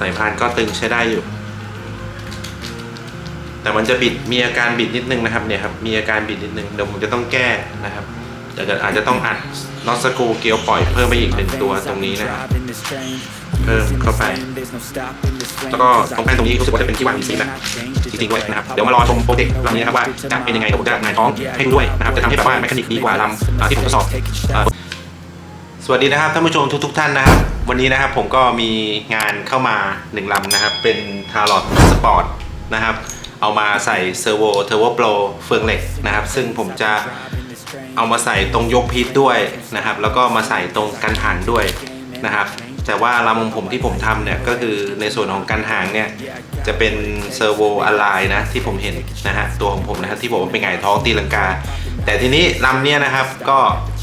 สายพานก็ตึงใช้ได้อยู่ แต่มันจะบิดมีอาการบิดนิดนึงนะครับเนี่ยครับมีอาการบิดนิดนึงเดี๋ยวผมจะต้องแก้นะครับเดี๋ยวอาจจะต้องอัดน็อตสกูเกียวปล่อยเพิ่มไปอีกหนึ่งตัวตรงนี้นะครับเพิ่มเข้าไป แล้วก็ตรงแป้นตรงนี้รู้สึกว่าจะเป็นที่วางสีนะจริงๆด้วยนะครับเดี๋ยวมารอชมโปรเจกต์ลำนี้นะครับว่าจะเป็นยังไงผมจะงายท้องให้ดูด้วยนะครับจะทำให้แบบว่าแมคานิกดีกว่าลำที่ผมทดสอบ สวัสดีนะครับท่านผู้ชมทุกๆท่านนะครับ วันนี้นะครับผมก็มีงานเข้ามาหนึ่งลำนะครับ เป็นทารอ t สปอร์ตนะครับ เอามาใส่เซอร์โวเทอร์โวโปรเฟืองเหล็กนะครับ ซึ่งผมจะเอามาใส่ตรงยกพีทด้วยนะครับ แล้วก็มาใส่ตรงกันหางด้วยนะครับ แต่ว่าลำของผมที่ผมทำเนี่ยก็คือในส่วนของกันหางเนี่ยจะเป็นเซอร์โวอะไลนะที่ผมเห็นนะฮะตัวของผมนะครับที่ผมเป็นไงท้องตีลังกา แต่ทีนี้ลำเนี้ยนะครับก็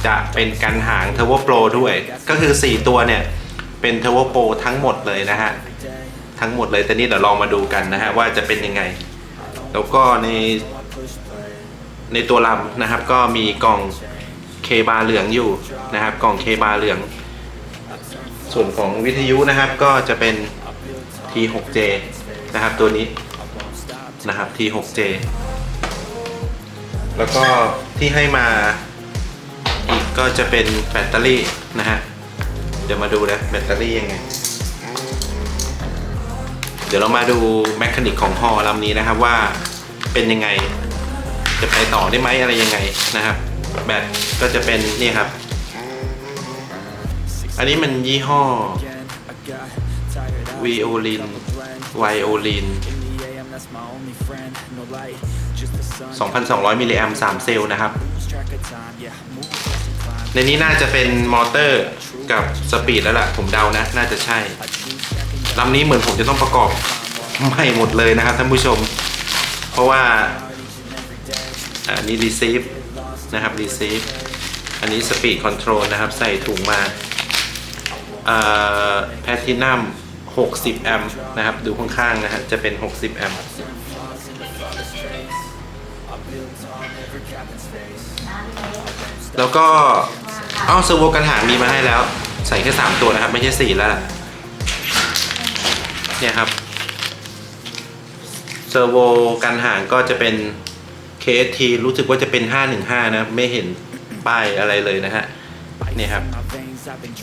จะเป็นกันหางเทอร์โวโปรด้วย ก็คือ 4 ตัวเนี่ย เป็นเทวโปทั้งหมดเลยนะฮะ ทั้งหมดเลยแต่นี่เดี๋ยวลองมาดูกันนะฮะว่าจะเป็นยังไง แล้วก็ในในตัวลำนะครับ ก็มีกล่องเคบาเหลืองอยู่นะครับ กล่องเคบาเหลือง ส่วนของวิทยุนะครับก็จะเป็น T6J นะครับตัวนี้นะครับ T6J แล้วก็ที่ให้มาอีกก็จะเป็นแบตเตอรี่นะฮะ เดี๋ยวมาดูนะแบตเตอรี่ยังไง เดี๋ยวเรามาดูแมคานิกของฮอลำนี้นะครับว่าเป็นยังไง จะไปต่อได้ไหมอะไรยังไงนะครับ แบตก็จะเป็นนี่ครับ อันนี้มันยี่ห้อวิโอลินไวโอลิน2,200 มิลลิแอมป์3เซลล์นะครับ ในนี้น่าจะเป็นมอเตอร์กับสปีดแล้วล่ะ ผมเดานะ น่าจะใช่ลำนี้เหมือนผมจะต้องประกอบใหม่หมดเลยนะครับท่านผู้ชม เพราะว่าอันนี้ receive นะครับ receive อันนี้ speed control นะครับ ใส่ถุงมาแพทินัม60 แอมป์นะครับ ดูข้างๆนะฮะจะเป็น 60 แอมป์แล้วก็ เอ้าเซอร์โวกันหางมีมาให้แล้ว ใส่แค่3ตัวนะครับ ไม่ใช่4แล้วล่ะเนี่ยครับเซอร์โวกันห่างก็จะเป็น KST รู้สึกว่าจะเป็น 515 นะ ไม่เห็นป้ายอะไรเลยนะฮะเนี่ยครับ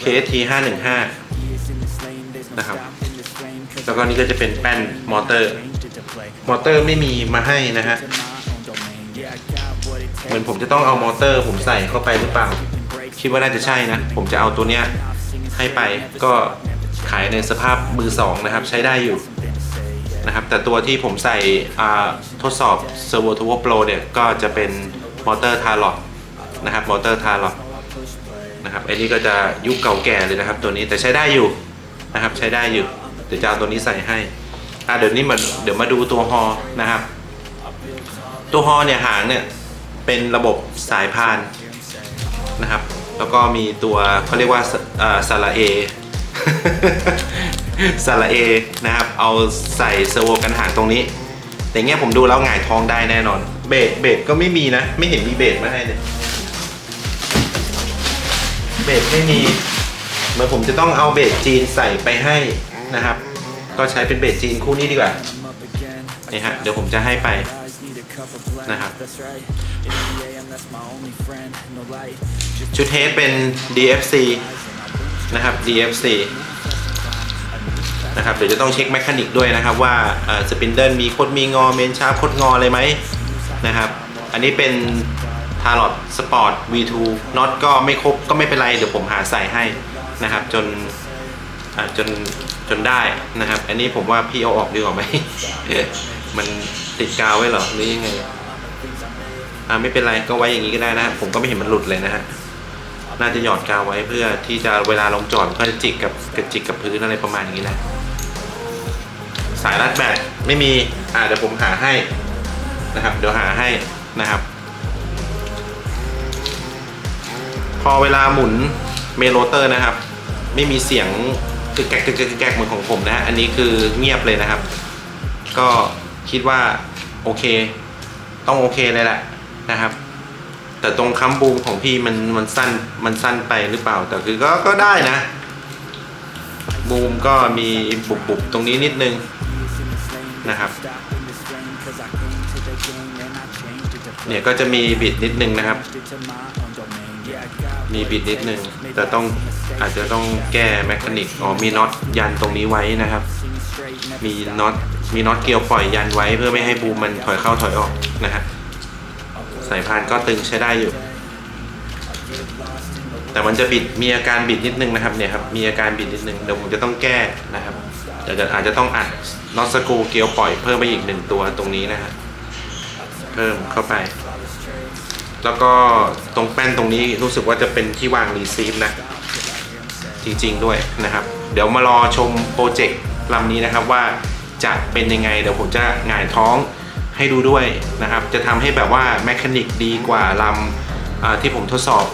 KST 515 นะครับ แล้วก็นี่ก็จะเป็นแป้นมอเตอร์ มอเตอร์ไม่มีมาให้นะฮะ เหมือนผมจะต้องเอามอเตอร์ผมใส่เข้าไปหรือเปล่า คิดว่าน่าจะใช่นะ ผมจะเอาตัวเนี้ยให้ไปก็ขายในสภาพมือสองนะครับ ใช้ได้อยู่นะครับ แต่ตัวที่ผมใส่ทดสอบ Servo Turbo Pro เนี่ย ก็จะเป็นมอเตอร์ทาร์ลอนะครับมอเตอร์ทาร์ลอนะครับไอ้นี่ก็จะยุคเก่าแก่เลยนะครับ ตัวนี้แต่ใช้ได้อยู่นะครับใช้ได้อยู่เดี๋ยวจะเอาตัวนี้ใส่ให้อ่าเดี๋ยวนี้มาเดี๋ยวมาดูตัวฮอนะครับ ตัวฮอเนี่ยหางเนี่ยเป็นระบบสายพานนะครับ แล้วก็มีตัวเขาเรียกว่าซาลาเอซาลาเอนะครับ เอาใส่เซอร์โวกันห่างตรงนี้ แต่เงี้ยผมดูแล้วหงายท้องได้แน่นอน เบสเบสก็ไม่มีนะ ไม่เห็นมีเบสมาให้เลยเบสไม่มีเหมื่อนผมจะต้องเอาเบสจีนใส่ไปให้นะครับ ก็ใช้เป็นเบสจีนคู่นี้ดีกว่านี่ฮะเดี๋ยวผมจะให้ไป นะครับชุดเทสเป็น DFC นะครับ DFC นะครับเดี๋ยวจะต้องเช็คแมคานิกด้วยนะครับว่าสปินเดิลมีคดมีงอเมนชาร์ปคดงออะไรไหมนะครับ อันนี้เป็น t a r o t Sport V2 น็อตก็ไม่ครบก็ไม่เป็นไรเดี๋ยวผมหาใส่ให้นะครับจนอ่าจนจนได้นะครับ อันนี้ผมว่าพี่เอาออกดีกว่าไหม มันติดกาวไว้เหรอหรือยังไงอ่าไม่เป็นไรก็ไว้อย่างนี้ก็ได้นะ ผมก็ไม่เห็นมันหลุดเลยนะฮะน่าจะหยอดกาวไว้เพื่อที่จะเวลาลงจอดก็จะจิกกับกระจิกกับพื้นอะไรประมาณอย่างนี้แหละสายรัดแบตไม่มีอ่าเดี๋ยวผมหาให้นะครับ เดี๋ยวหาให้นะครับ พอเวลาหมุนเมโลเตอร์นะครับ ไม่มีเสียงกึกแกกกึกแกกกึกแกกเหมือนของผมนะฮะอันนี้คือเงียบเลยนะครับ ก็ คิดว่าโอเค ต้องโอเคเลยแหละนะครับ แต่ตรงคัมบูมของพี่มันมันสั้นมันสั้นไปหรือเปล่า แต่คือก็ก็ได้นะ บูมก็มีบุบบุบตรงนี้นิดนึงนะครับ เนี่ยก็จะมีบิดนิดนึงนะครับ มีบิดนิดนึงแต่ต้องอาจจะต้องแก้แมคานิกอ๋อมีน็อตยันตรงนี้ไว้นะครับ มีน็อตมีน็อตเกลียวปล่อยยันไว้เพื่อไม่ให้บูมมันถอยเข้าถอยออกนะฮะสายพานก็ตึงใช้ได้อยู่ แต่มันจะบิดมีอาการบิดนิดนึงนะครับเนี่ยครับมีอาการบิดนิดนึงเดี๋ยวผมจะต้องแก้นะครับเดี๋ยวจะอาจจะต้องอัดน็อตสกูเกลียวปล่อยเพิ่มไปอีกหนึ่งตัวตรงนี้นะฮะเพิ่มเข้าไป แล้วก็ตรงแป้นตรงนี้รู้สึกว่าจะเป็นที่วางรีซีฟนะ จริงๆด้วยนะครับ เดี๋ยวมารอชมโปรเจกต์ลำนี้นะครับว่าจะเป็นยังไง เดี๋ยวผมจะหงายท้องให้ดูด้วยนะครับ จะทำให้แบบว่าแมคานิกดีกว่าลำที่ผมทดสอบ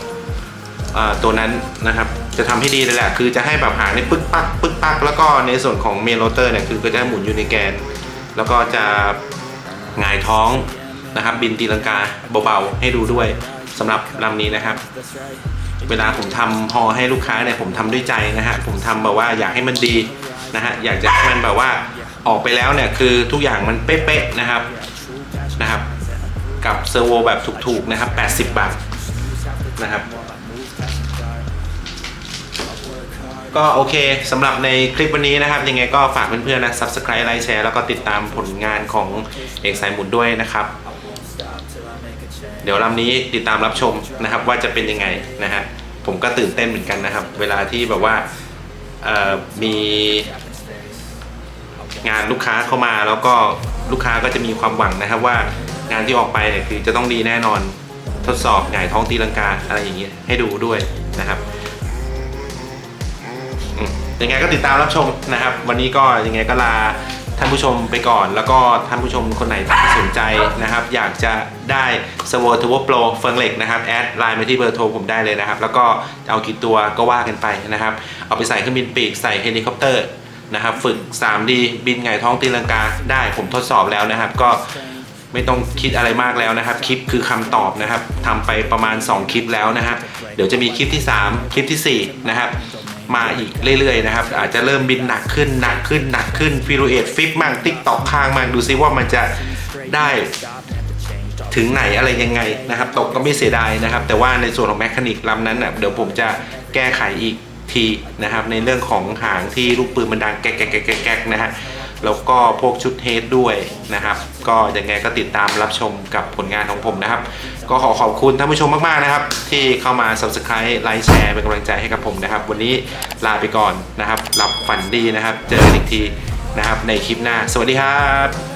อตัวนั้นนะครับ จะทำให้ดีเลยแหละ คือจะให้แบบหางในปึ๊กปักปึ๊กปักแล้วก็ในส่วนของเมนโรเตอร์เนี่ยคือก็จะหมุนอยู่ในแกน แล้วก็จะหงายท้อง นะครับ บินตีลังกาเบาๆให้ดูด้วยสำหรับลำนี้นะครับ เวลาผมทำฮอให้ลูกค้าเนี่ยผมทำด้วยใจนะฮะผมทำแบบว่าอยากให้มันดีนะฮะอยากจะให้มันแบบว่าออกไปแล้วเนี่ยคือทุกอย่างมันเป๊ะๆนะครับนะครับ กับเซอร์โวแบบถูกๆนะครับ 80 บาทนะครับก็โอเคสำหรับในคลิปวันนี้นะครับ ยังไงก็ฝากเพื่อนๆนะ subscribe ไลค์แชร์แล้วก็ติดตามผลงานของเอกสายหมุนด้วยนะครับ เดี๋ยวลำนี้ติดตามรับชมนะครับว่าจะเป็นยังไงนะฮะผมก็ตื่นเต้นเหมือนกันนะครับ เวลาที่แบบว่ามีงานลูกค้าเข้ามาแล้วก็ลูกค้าก็จะมีความหวังนะครับว่างานที่ออกไปเนี่ยคือจะต้องดีแน่นอนทดสอบหงายท้องตีลังกาอะไรอย่างเงี้ยให้ดูด้วยนะครับยังไงก็ติดตามรับชมนะครับ วันนี้ก็ยังไงก็ลา ท่านผู้ชมไปก่อน แล้วก็ท่านผู้ชมคนไหนที่สนใจนะครับ อยากจะได้สวอร์ทูโปรเฟิงเหล็กนะครับแอดไลน์มาที่เบอร์โทรผมได้เลยนะครับ แล้วก็เอากี่ตัวก็ว่ากันไปนะครับ เอาไปใส่เครื่องบินปีกใส่เฮลิคอปเตอร์นะครับ ฝึก 3D บินไงท้องตีลังกาได้ผมทดสอบแล้วนะครับ ก็ไม่ต้องคิดอะไรมากแล้วนะครับ คลิปคือคำตอบนะครับทำไปประมาณ 2 คลิปแล้วนะฮะเดี๋ยวจะมีคลิปที่ 3 คลิปทีสี่4 นะครับ มาอีกเรื่อยๆนะครับ อาจจะเริ่มบินหนักขึ้นหนักขึ้นหนักขึ้นฟิโรเอทฟิปมั่งติ๊กตอกค้างมั่งดูซิว่ามันจะได้ถึงไหนอะไรยังไงนะครับ ตกก็ไม่เสียดายนะครับ แต่ว่าในส่วนของแมคานิกลำนั้นนะเดี๋ยวผมจะแก้ไขอีกทีนะครับ ในเรื่องของหางที่ลูกปืนมันดังแก๊กแก๊กแก๊กแก๊กแก๊กนะฮะ แล้วก็พวกชุดเฮดด้วยนะครับ ก็ยังไงก็ติดตามรับชมกับผลงานของผมนะครับ ก็ขอขอบคุณท่านผู้ชมมากๆนะครับ ที่เข้ามา subscribe ไลค์แชร์เป็นกำลังใจให้กับผมนะครับ วันนี้ลาไปก่อนนะครับหลับฝันดีนะครับ เจอกันอีกทีนะครับในคลิปหน้า สวัสดีครับ